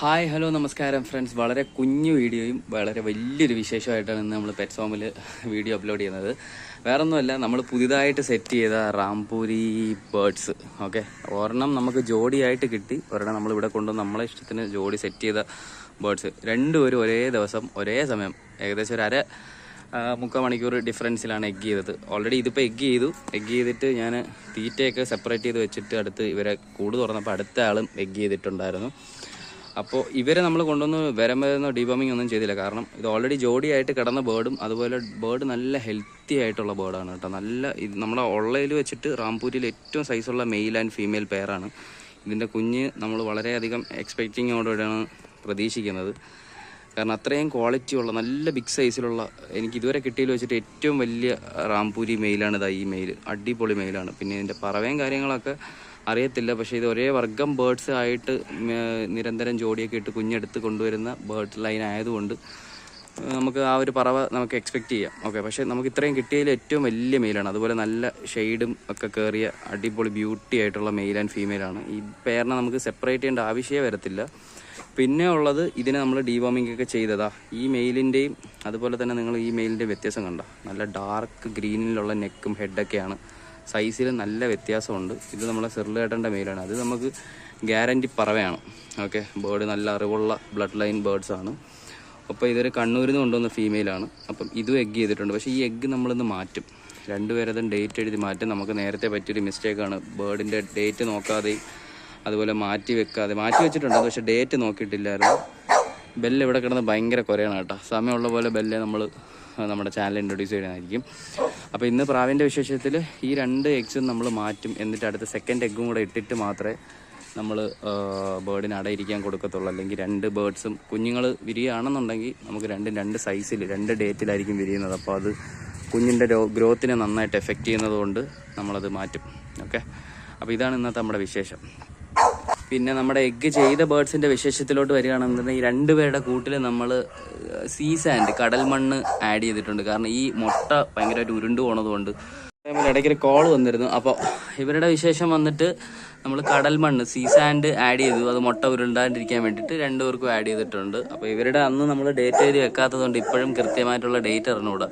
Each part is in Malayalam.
ഹായ് ഹലോ നമസ്കാരം ഫ്രണ്ട്സ്. വളരെ കുഞ്ഞു വീഡിയോയും വളരെ വലിയൊരു വിശേഷമായിട്ടാണ് ഇന്ന് നമ്മൾ പെറ്റ് സോമിൽ വീഡിയോ അപ്ലോഡ് ചെയ്യുന്നത്. വേറെ ഒന്നുമല്ല നമ്മൾ പുതിയതായിട്ട് സെറ്റ് ചെയ്ത റാംപൂരി ബേർഡ്സ് ഓക്കെ ഒരെണ്ണം നമുക്ക് ജോഡിയായിട്ട് കിട്ടി. ഒരെണ്ണം നമ്മൾ ഇവിടെ കൊണ്ടുവന്ന് നമ്മളെ ഇഷ്ടത്തിന് ജോഡി സെറ്റ് ചെയ്ത ബേർഡ്സ് രണ്ടുപേരും ഒരേ ദിവസം ഒരേ സമയം ഏകദേശം ഒരു അര മുക്കാൽ മണിക്കൂർ ഡിഫറൻസിലാണ് എഗ് ചെയ്തത്. ഓൾറെഡി ഇതിപ്പോൾ എഗ് ചെയ്തു. എഗ് ചെയ്തിട്ട് ഞാൻ തീറ്റയൊക്കെ സെപ്പറേറ്റ് ചെയ്ത് വെച്ചിട്ട് അടുത്ത് ഇവരെ കൂട് തുറന്നപ്പോൾ അടുത്ത ആളും എഗ് ചെയ്തിട്ടുണ്ടായിരുന്നു. അപ്പോൾ ഇവരെ നമ്മൾ കൊണ്ടുവന്ന് വരം വരുന്ന ഒന്നും ചെയ്തില്ല. കാരണം ഇത് ഓൾറെഡി ജോഡിയായിട്ട് കിടന്ന ബേർഡും അതുപോലെ ബേർഡ് നല്ല ഹെൽത്തി ആയിട്ടുള്ള ബേർഡാണ് കേട്ടോ. നല്ല ഇത് നമ്മളെ ഉള്ളയിൽ വെച്ചിട്ട് റാംപൂരിൽ ഏറ്റവും സൈസുള്ള മെയിൽ ആൻഡ് ഫീമെയിൽ പെയറാണ് ഇതിന്റെ കുഞ്ഞ് നമ്മൾ വളരെയധികം എക്സ്പെക്റ്റിങ്ങോടെയാണ് പ്രതീക്ഷിക്കുന്നത്. കാരണം അത്രയും ക്വാളിറ്റി ഉള്ള നല്ല ബിഗ് സൈസിലുള്ള എനിക്ക് ഇതുവരെ കിട്ടിയതിൽ വെച്ചിട്ട് ഏറ്റവും വലിയ റാംപൂരി മെയിലാണ് ഇതാ ഈ മെയിൽ അടിപൊളി മെയിലാണ് പിന്നെ ഇതിന്റെ പറവയും കാര്യങ്ങളൊക്കെ അറിയത്തില്ല പക്ഷേ ഇത് ഒരേ വർഗം ബേർഡ്സ് ആയിട്ട് നിരന്തരം ജോഡിയൊക്കെ ഇട്ട് കുഞ്ഞെടുത്ത് കൊണ്ടുവരുന്ന ബേർഡ് ലൈൻ ആയതുകൊണ്ട് നമുക്ക് ആ ഒരു പറവ നമുക്ക് എക്സ്പെക്റ്റ് ചെയ്യാം. ഓക്കെ പക്ഷേ നമുക്ക് ഇത്രയും കിട്ടിയതിൽ ഏറ്റവും വലിയ മെയിലാണ് അതുപോലെ നല്ല ഷെയ്ഡും ഒക്കെ കയറിയ അടിപൊളി ബ്യൂട്ടി ആയിട്ടുള്ള മെയിൽ ആൻഡ് ഫീമെയിലാണ് ഈ പേരിനെ നമുക്ക് സെപ്പറേറ്റ് ചെയ്യേണ്ട ആവശ്യമേ വരത്തില്ല. പിന്നെ ഉള്ളത് ഇതിനെ നമ്മൾ ഡീവോമിംഗ് ഒക്കെ ചെയ്തതാ. ഈ മെയിലിന്റെയും അതുപോലെ തന്നെ നിങ്ങൾ ഈ മെയിലിന്റെ വ്യത്യാസം കണ്ട? നല്ല ഡാർക്ക് ഗ്രീനിലുള്ള നെക്കും ഹെഡൊക്കെയാണ് സൈസിൽ നല്ല വ്യത്യാസമുണ്ട്. ഇത് നമ്മളെ സെറിലേട്ടന്റെ മെയിലാണ് അത് നമുക്ക് ഗ്യാരന്റി പറവയാണ് ഓക്കെ ബേർഡ് നല്ല അറിവുള്ള ബ്ലഡ് ലൈൻ ബേർഡ്സാണ് അപ്പോൾ ഇതൊരു കണ്ണൂരിൽ നിന്ന് കൊണ്ടുവന്ന ഫീമെയിലാണ് അപ്പം ഇതും എഗ് ചെയ്തിട്ടുണ്ട്. പക്ഷേ ഈ എഗ്ഗ് നമ്മളിന്ന് മാറ്റും. രണ്ടുപേരതും ഡേറ്റ് എഴുതി മാറ്റും. നമുക്ക് നേരത്തെ പറ്റിയൊരു മിസ്റ്റേക്കാണ് ബേർഡിന്റെ ഡേറ്റ് നോക്കാതെ അതുപോലെ മാറ്റി വെക്കാതെ. മാറ്റി വെച്ചിട്ടുണ്ട്. പക്ഷേ ഡേറ്റ് നോക്കിയിട്ടില്ലായിരുന്നു. ബെല്ല് ഇവിടെ കിടന്ന് ഭയങ്കര കുറയാണ് കേട്ടോ. സമയമുള്ള പോലെ ബെല്ല് നമ്മൾ നമ്മുടെ ചാനൽ ഇൻട്രൊഡ്യൂസ് ചെയ്യുന്നതായിരിക്കും അപ്പോൾ ഇന്ന് പ്രാവിന്റെ വിശേഷത്തിൽ ഈ രണ്ട് എഗ്സും നമ്മൾ മാറ്റും എന്നിട്ട് അടുത്ത സെക്കൻഡ് എഗ്ഗും കൂടെ ഇട്ടിട്ട് മാത്രമേ നമ്മൾ ബേർഡിന് അടയിരിക്കാൻ കൊടുക്കത്തുള്ളൂ. അല്ലെങ്കിൽ രണ്ട് ബേർഡ്സും കുഞ്ഞുങ്ങൾ വിരിയാണെന്നുണ്ടെങ്കിൽ നമുക്ക് രണ്ടും രണ്ട് സൈസിൽ രണ്ട് ഡേറ്റിലായിരിക്കും വിരിയുന്നത്. അപ്പോൾ അത് കുഞ്ഞിന്റെ ഗ്രോത്തിനെ നന്നായിട്ട് എഫക്റ്റ് ചെയ്യുന്നതുകൊണ്ട് നമ്മളത് മാറ്റും. ഓക്കെ അപ്പോൾ ഇതാണ് ഇന്നത്തെ നമ്മുടെ വിശേഷം. പിന്നെ നമ്മുടെ എഗ്ഗ് ചെയ്ത ബേർഡ്സിന്റെ വിശേഷത്തിലോട്ട് വരികയാണെന്നുണ്ടെങ്കിൽ രണ്ടുപേരുടെ കൂട്ടിൽ നമ്മൾ സീ സാൻഡ് കടൽ മണ്ണ് ആഡ് ചെയ്തിട്ടുണ്ട്. കാരണം ഈ മുട്ട ഭയങ്കരമായിട്ട് ഉരുണ്ടു പോണതുകൊണ്ട്. ഇടയ്ക്ക് ഒരു കോൾ വന്നിരുന്നു. അപ്പോൾ ഇവരുടെ വിശേഷം വന്നിട്ട് നമ്മൾ കടൽ മണ്ണ് സീ സാൻഡ് ആഡ് ചെയ്തു. അത് മുട്ട ഉരുണ്ടാണ്ടിരിക്കാൻ വേണ്ടിയിട്ട് രണ്ടുപേർക്കും ആഡ് ചെയ്തിട്ടുണ്ട്. അപ്പോൾ ഇവരുടെ അന്ന് നമ്മൾ ഡേറ്റ് എഴുതി വെക്കാത്തതുകൊണ്ട് ഇപ്പോഴും കൃത്യമായിട്ടുള്ള ഡേറ്റ് അറിഞ്ഞുകൂടാ.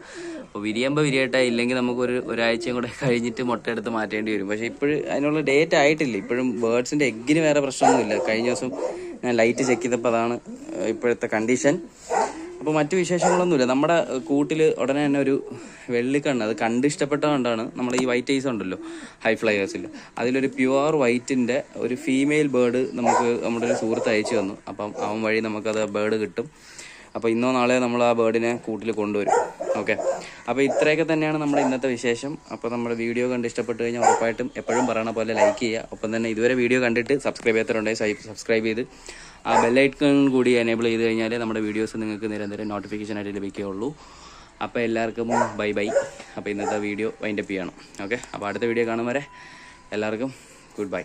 അപ്പോൾ വിരിയുമ്പോൾ വിരിയട്ടെ ഇല്ലെങ്കിൽ നമുക്ക് ഒരു ഒരാഴ്ചയും കൂടെ കഴിഞ്ഞിട്ട് മുട്ടയെടുത്ത് മാറ്റേണ്ടി വരും. പക്ഷേ ഇപ്പോഴും അതിനുള്ള ഡേറ്റ് ആയിട്ടില്ല. ഇപ്പോഴും ബേർഡ്സിന്റെ എഗ്ഗിന് വേറെ പ്രശ്നമൊന്നുമില്ല. കഴിഞ്ഞ ദിവസം ഞാൻ ലൈറ്റ് ചെക്ക് ചെയ്തപ്പോൾ അതാണ് ഇപ്പോഴത്തെ കണ്ടീഷൻ അപ്പോൾ മറ്റു വിശേഷങ്ങളൊന്നുമില്ല. നമ്മുടെ കൂട്ടിൽ ഉടനെ തന്നെ ഒരു വെള്ളിക്കണ്ണ്. അത് കണ്ട് ഇഷ്ടപ്പെട്ട കൊണ്ടാണ് നമ്മൾ ഈ വൈറ്റ് ഐസ് ഉണ്ടല്ലോ ഹൈ ഫ്ലൈവേഴ്സിൽ അതിലൊരു പ്യുവർ വൈറ്റിന്റെ ഒരു ഫീമെയിൽ ബേർഡ് നമുക്ക് നമ്മുടെ ഒരു സുഹൃത്ത് അയച്ചു തന്നു. അപ്പം അവൻ വഴി നമുക്കത് ബേർഡ് കിട്ടും. അപ്പോൾ ഇന്നോ നാളെയോ നമ്മൾ ആ ബേർഡിനെ കൂട്ടിൽ കൊണ്ടുവരും. ഓക്കെ? അപ്പോൾ ഇത്രയൊക്കെ തന്നെയാണ് നമ്മുടെ ഇന്നത്തെ വിശേഷം. അപ്പോൾ നമ്മുടെ വീഡിയോ കണ്ട് ഇഷ്ടപ്പെട്ട് കഴിഞ്ഞാൽ ഉറപ്പായിട്ടും എപ്പോഴും പറയണ പോലെ ലൈക്ക് ചെയ്യുക. ഒപ്പം തന്നെ ഇതുവരെ വീഡിയോ കണ്ടിട്ട് സബ്സ്ക്രൈബ് ചെയ്യാത്തവരുണ്ടെങ്കിൽ സബ്സ്ക്രൈബ് ചെയ്ത് ആ ബെല്ലൈക്കൺ കൂടി എനേബിൾ ചെയ്ത് കഴിഞ്ഞാൽ നമ്മുടെ വീഡിയോസ് നിങ്ങൾക്ക് നിരന്തരം നോട്ടിഫിക്കേഷൻ ആയിട്ട് ലഭിക്കുകയുള്ളൂ. അപ്പോൾ എല്ലാവർക്കും ബൈ ബൈ അപ്പോൾ ഇന്നത്തെ വീഡിയോ വൈൻഡപ്പ് ചെയ്യണം. ഓക്കെ? അപ്പോൾ അടുത്ത വീഡിയോ കാണും വരെ. എല്ലാവർക്കും ഗുഡ് ബൈ